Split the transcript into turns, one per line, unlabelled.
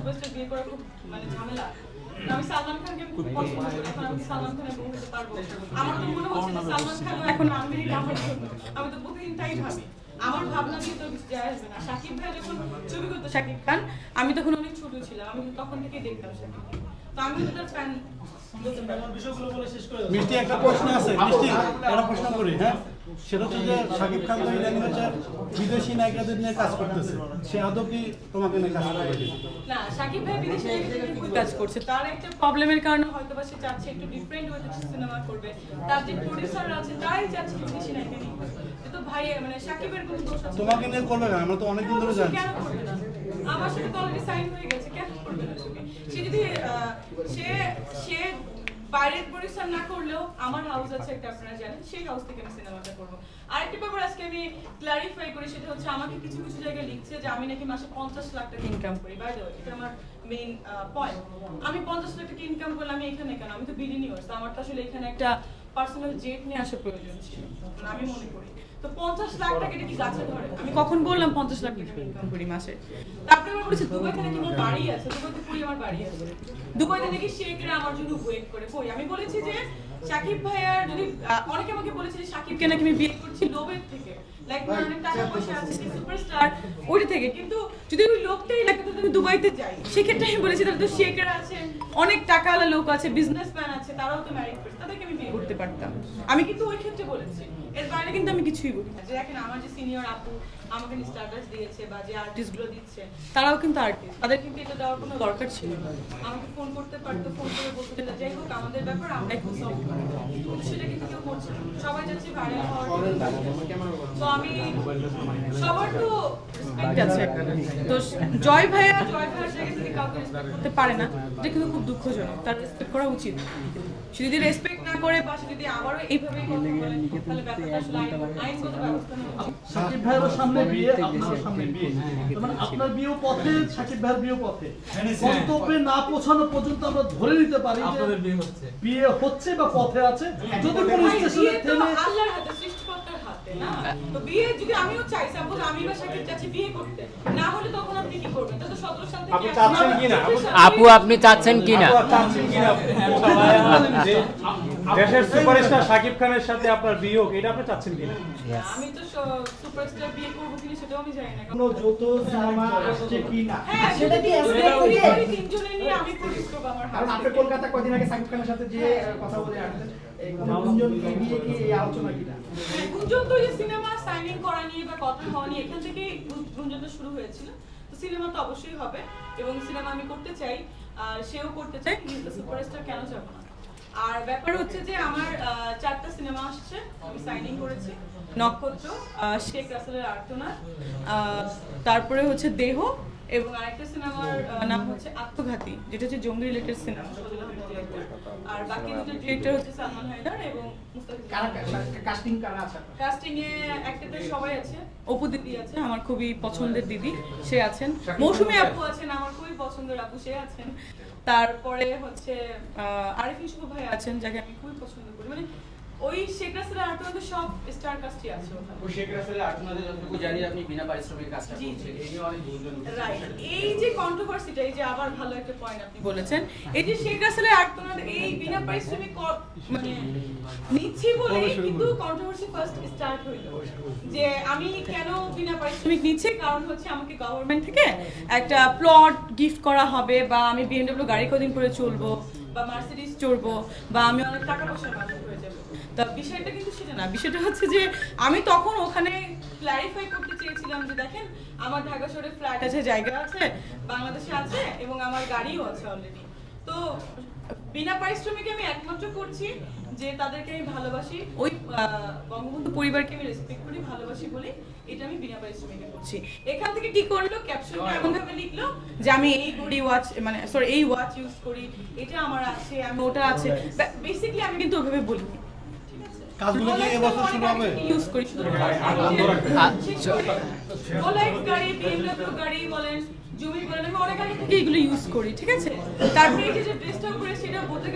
Superstar বিয়ে করা খুব মানে ঝামেলা। আমি সালমান খানকে খুব পছন্দ করি। এখন আমি সালমান খানের বউ হতে পারব। আমার তো মনে হচ্ছে যে সালমান খানও এখন আমেরিকা আমার জন্য আমি তো প্রতিদিন তাই ভাবি। আমার ভাবনা দিয়ে তো যায় আসবে না। শাকিব ভাই যখন ছবি করতো শাকিব খান আমি তখন অনেক ছোট ছিলাম। আমি তখন থেকে দেখতাম শাকিব তো আমি তো তার ফ্যান
মিষ্টি একটা প্রশ্ন আছে। মিষ্টি একটা প্রশ্ন করি হ্যাঁ? সেটা হচ্ছে যে শাকিব খান তো ইদানিং হচ্ছে বিদেশি নায়িকাদের নিয়ে কাজ করতেছে। সে আদৌ কি তোমাকে নিয়ে কাজ করবে
না সাকিব ভাই বিদেশে খুবই কাজ করছে। তার একটা প্রবলেমের কারণে হয়তো বা সে চাচ্ছে একটু ডিফারেন্ট ওয়েতে সিনেমা করবে। তার যে প্রোডিউসার আছে তারাই চাচ্ছে বিদেশি নায়িকা নিয়ে করবে। ভাই মানে সাকিবের কোনো দোষ আছে?
তোমাকে নিয়ে করবে না আমরা তো অনেকদিন ধরে
অবশ্যই
জানি
কেন করবে না? আমার সাথে তো অলরেডি সাইন হয়ে গেছে কেন করবে না সে যদি বাইরের পরিশ্রম না করলেও আমার হাউস আছে একটা, আপনারা জানেন, সেই হাউস থেকে আমি সিনেমাটা করব। আরেকটা ব্যাপার আজকে আমি ক্লারিফাই করি, সেটা হচ্ছে আমাকে কিছু কিছু জায়গায় লিখছে যে আমি নাকি মাসে পঞ্চাশ লাখ টাকা ইনকাম করি। বাই এটা আমার মেইন পয়েন্ট আমি পঞ্চাশ লাখ টাকা ইনকাম করলে আমি এখানে কেন? আমি তো বিলিনিয়ার্স আমার তো আসলে এখানে একটা পার্সোনাল জেট নিয়ে আসার প্রয়োজন ছিল। মানে আমি মনে করি। তো পঞ্চাশ লাখ টাকা এটা কি গাছে ধরে। আমি কখন বললাম পঞ্চাশ লাখ টাকা ইনকাম করি মাসে? তারপরে আমার বলেছে দুবাইতে নাকি আমার বাড়ি আছে? দুবাইতে পুরি আমার বাড়ি আছে? দুবাইতে নাকি শেখরা আমার জন্য ওয়েট করে। কই? আমি বলেছি যে সাকিব ভাইয়ার যদি অনেকে আমাকে বলেছে যে সাকিবকে নাকি আমি বিয়ে করছি লোভের থেকে। লাইক অনেক টাকা পয়সা আছে সুপারস্টার ওইটা থেকে। কিন্তু যদি ওই লোকটাই লাগে তো আমি দুবাইতে যাই। সেক্ষেত্রে আমি বলেছি তাহলে তো শেখরা আছে। অনেক টাকাওয়ালা লোক আছে বিজনেসম্যান আছে তারাও তো ম্যারিড করছে তাদেরকে আমি বিয়ে করতে পারতাম। আমি কিন্তু ওই ক্ষেত্রে বলেছি। এর বাইরে কিন্তু আমি কিছুই বলি না। যে দেখেন আমার যে সিনিয়র আপু আমাকে স্ট্যাটাস দিয়েছে বা যে আর্টিস্টগুলো দিচ্ছে তারাও কিন্তু আর্টিস্ট তাদের কিন্তু এটা দেওয়ার কোনো দরকার ছিল না। আমাকে ফোন করতে পারতো ফোন করে বলতে যে যাই হোক আমাদের ব্যাপার আমরা একটু সলভ করব। সেটা কিন্তু কেউ করছে না। সবাই যাচ্ছে ভাইরাল হওয়ার তো আমি সবার তো রেসপেক্ট আছে। তো জয় ভাইয়া জয় ভাইয়ার জায়গা থেকে কাউকে রেসপেক্ট করতে পারে না। এটা কিন্তু খুব দুঃখজনক। তার রেসপেক্ট করা উচিত। সে যদি রেসপেক্ট না করে বা সে যদি আবারও এইভাবে কথা বলে তাহলে ব্যাপারটা আসলে আইনগত ব্যবস্থা
সাকিব ভাইয়ের সামনে বিয়ে আপনার সামনে বিয়ে। মানে আপনার বিয়ে পথে সাকিব ভাইয়ের বিয়ে পথে। বক্তব্যে না পৌঁছানো পর্যন্ত আমরা ধরে নিতে পারি
আপনাদের বিয়ে হচ্ছে।
বিয়ে হচ্ছে বা পথে আছে। যদি কোনো স্টেশনে থেমে
আল্লাহর হাতে, সৃষ্টিকর্তার না? তো বিয়ে যদি আমিও চাই, suppose আমি বা শাকিব চাচ্ছি বিয়ে করতে, না হলে তখন আপনি কি করবেন? তো 17 সাল থেকে
আপনি চাচ্ছেন কিনা? আপু-
25 সাল
আপু আপনি চাচ্ছেন কিনা
চাচ্ছেন কিনা? দেশের সুপারস্টার শাকিব খানের সাথে আপনার বিয়ে হোক এটা আপনি চাচ্ছেন কিনা?
আমি তো সুপারস্টার বিয়ে করব কিনা সেটাও আমি জানি না।
কোনো যৌথ সিনেমা আসছে কি না
হ্যাঁ
সেটা কি করছেন?
করি, তিনজনে নিয়ে আমি produce করব আমার
কারণ আপনি কলকাতা কদিন আগে সাকিব খানের সাথে যে কথা বলে আসছেন এই গুঞ্জন কি বিয়ে কি এই আলোচনা কিনা?
হ্যাঁ, গুঞ্জন তো এই সিনেমা সাইনিং করা নিয়ে বা কথা হওয়া নিয়ে এখান থেকেই গু- গুঞ্জনটা শুরু হয়েছিল। তো সিনেমা তো অবশ্যই হবে এবং সিনেমা আমি করতে চাই আর সেও করতে চাই সুপারস্টার কেন যাব না? আর ব্যাপার হচ্ছে যে আমার চারটা সিনেমা আসছে আমি সাইনিং করেছি নক্ষত্র শেখ রাসেলের আর্তনা আহ, তারপরে হচ্ছে দেহ এবং আরেকটা সিনেমার নাম হচ্ছে আত্মঘাতী যেটা হচ্ছে জঙ্গি রিলেটেড সিনেমা আর বাকি দুটো ডিরেক্টর হচ্ছে সালমান হায়দার এবং মুস্তাফিজ
কাস্টিং কারা আছে
কাস্টিং এ একটাতে সবাই আছে অপু দিদি আছে আমার খুবই পছন্দের দিদি সে আছেন। মৌসুমী আপু আছেন আমার পছন্দের আপু সে আছেন। তারপরে হচ্ছে আরিফিন শুভ ভাই আছেন, যাকে আমি খুবই পছন্দ করি। মানে ওই শেখ রাসেলের আর্টওয়ার্কে সব স্টার কাস্টই আছে ওখানে।
ও শেখ রাসেলের যতটুকু জানি আপনি বিনা পারিশ্রমিক কাজটা করছেন। এই নিয়ে অনেক গুঞ্জন
রাইট এই যে কন্ট্রোভার্সিটা এই যে আবার ভালো একটা পয়েন্ট আপনি বলেছেন এই যে শেখ রাসেলের আর্টওয়ার্ক এই বিনা পারিশ্রমিক মানে নিচ্ছি বলে কিন্তু কন্ট্রোভার্সি ফার্স্ট স্টার্ট হইল। যে আমি কেন বিনা পারিশ্রমিক নিচ্ছি? কারণ হচ্ছে আমাকে গভর্নমেন্ট থেকে একটা প্লট গিফট করা হবে বা আমি বিএমডব্লিউ গাড়ি কদিন করে চলবো বা মার্সিডিজ চড়বো বা আমি অনেক টাকা পয়সা যাব তা বিষয়টা কিন্তু সেটা না। বিষয়টা হচ্ছে যে আমি তখন ওখানে ক্ল্যারিফাই করতে চেয়েছিলাম যে দেখেন আমার ঢাকা শহরে ফ্ল্যাট আছে জায়গা আছে বাংলাদেশে আছে এবং আমার গাড়িও আছে অলরেডি তো বিনা পারিশ্রমিকে আমি একমাত্র করছি যে তাদেরকে আমি ভালোবাসি ওই আহ, বঙ্গবন্ধু পরিবারকে আমি রেসপেক্ট করি ভালোবাসি বলে এটা আমি বিনা পারিশ্রমিকে করছি। এখান থেকে কি করল? ক্যাপশনটা এমন ভাবে লিখলো যে আমি এই ঘড়ি ওয়াচ মানে সরি এই ওয়াচ ইউজ করি এটা আমার আছে আমি ওটা আছে। বেসিক্যালি আমি কিন্তু ওভাবে বলিনি।
কাজগুলো এবছর শুরু হবে?
ইউজ করি শুধু বলেন গাড়ি বিএমডব্লিউ গাড়ি বলেন ইউজ করি, ঠিক আছে? তারপরে এই যে ড্রেসটা পরে সেটা বলতে